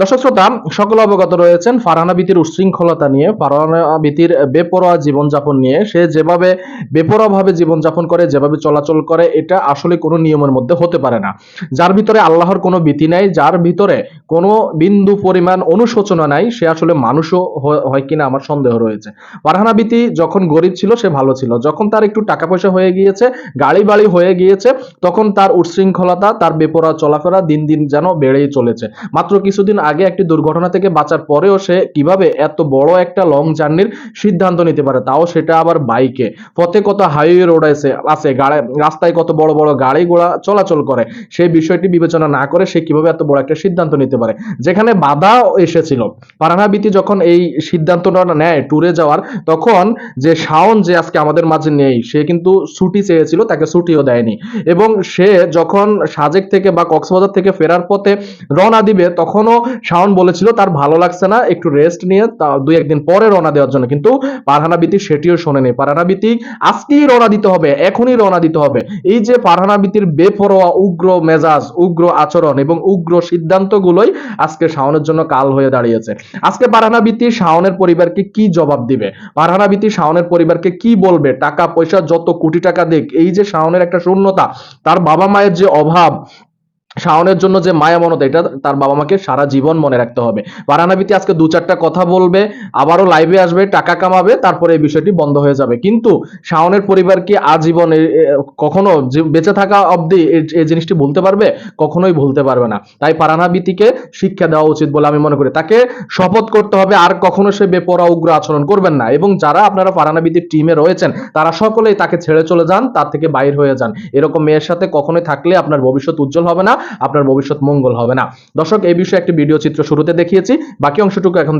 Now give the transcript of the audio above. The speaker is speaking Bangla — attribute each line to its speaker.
Speaker 1: দর্শক শ্রোতা, সকল অবগত রয়েছেন ফারহানা বিতির উশৃঙ্খলতা নিয়ে। ফারহানা বিতির বেপরোয়া জীবনযাপন নিয়ে। সে যেভাবে বেপরোয়াভাবে জীবনযাপন করে, যেভাবে চলাচল করে, এটা আসলে কোনো নিয়মের মধ্যে হতে পারে না। যার ভিতরে আল্লাহর কোনো ভীতি নাই, যার ভিতরে কোনো বিন্দু পরিমাণ অনুশোচনা নাই, সে আসলে মানুষও হয় কিনা আমার সন্দেহ রয়েছে। ফারহানা বিতি যখন গরিব ছিল, সে ভালো ছিল। যখন তার একটু টাকা পয়সা হয়ে গিয়েছে গাড়ি বাড়ি হয়ে গিয়েছে, তখন তার উচ্ছৃঙ্খলতা তার বেপরোয়া চলাফেরা দিন দিন যেন বেড়েই চলেছে। মাত্র কিছুদিন আগে একটি দুর্ঘটনা থেকে বাঁচার পরেও সে কীভাবে এত বড় একটা লং জার্নির সিদ্ধান্ত নিতে পারে, তাও সেটা আবার বাইকে পথে কত হাইওয়ে রোড আছে আছে রাস্তায় কত বড় বড় গাড়ি ঘোড়া চলাচল করে, সেই বিষয়টি বিবেচনা না করে সে কীভাবে এত বড় একটা সিদ্ধান্ত নিতে পারে। যেখানে বাধা এসেছিল পারানাবিতি যখন এই সিদ্ধান্তটা নেয় ট্যুরে যাওয়ার, তখন যে শাওন যে আজকে আমাদের মাঝে নেই, সে কিন্তু ছুটি চেয়েছিল, তাকে ছুটিও দেয়নি। এবং সে যখন সাজেক থেকে বা কক্সবাজার থেকে ফেরার পথে রওনা দিবে, তখনও শাওন বলেছিল, তার ভালো লাগছে না, একটু রেস্ট নিয়ে দুই একদিন পরে রওনা দেওয়ার জন্য। কিন্তু পারহানা বিতি সেটিও শোনেনি। পারহানা বিতি আজকেই রওনা দিতে হবে, এখনই রওনা দিতে হবে। এই যে পারহানা বিতির বেফরোয়া উগ্র মেজাজ, উগ্র আচরণ এবং উগ্র সিদ্ধান্তগুলোই আজকে শাওনের জন্য কাল হয়ে দাঁড়িয়েছে। আজকে পারহানা বিতি শাওনের পরিবারকে কি জবাব দিবে? পারহানা বিতি শাওনের পরিবারকে কি বলবে? টাকা পয়সা যত কোটি টাকা দিক, এই যে শাওনের একটা শূন্যতা, তার বাবা মায়ের যে অভাব শাওনের জন্য যে মায়া মমতা, এটা তার বাবা মাকে সারা জীবন মনে রাখতে হবে। পারানাবিতি আজকে দু চারটা কথা বলবে, আবারও লাইভে আসবে, টাকা কামাবে, তারপরে এই বিষয়টি বন্ধ হয়ে যাবে। কিন্তু শাওনের পরিবার কি আজীবন কখনো বেঁচে থাকা অবধি এই- এই জিনিসটি ভুলতে পারবে, কখনোই ভুলতে পারবে না। তাই পারানাবিতিকে শিক্ষা দেওয়া উচিত বলে আমি মনে করি। তাকে শপথ করতে হবে, আর কখনো সে বেপরা উগ্র আচরণ করবেন না। এবং যারা আপনারা পারানাবিতির টিমে রয়েছেন, তারা সকলেই তাকে ছেড়ে চলে যান, তার থেকে বাইর হয়ে যান। এরকম মেয়ের সাথে কখনোই থাকলে আপনার ভবিষ্যৎ উজ্জ্বল হবে না। আপনার ভবিষ্যৎ মঙ্গল হবে না। দর্শক, এই বিষয়ে একটি ভিডিও চিত্র শুরুতে দেখিয়েছি। বাকি অংশটুকু এখন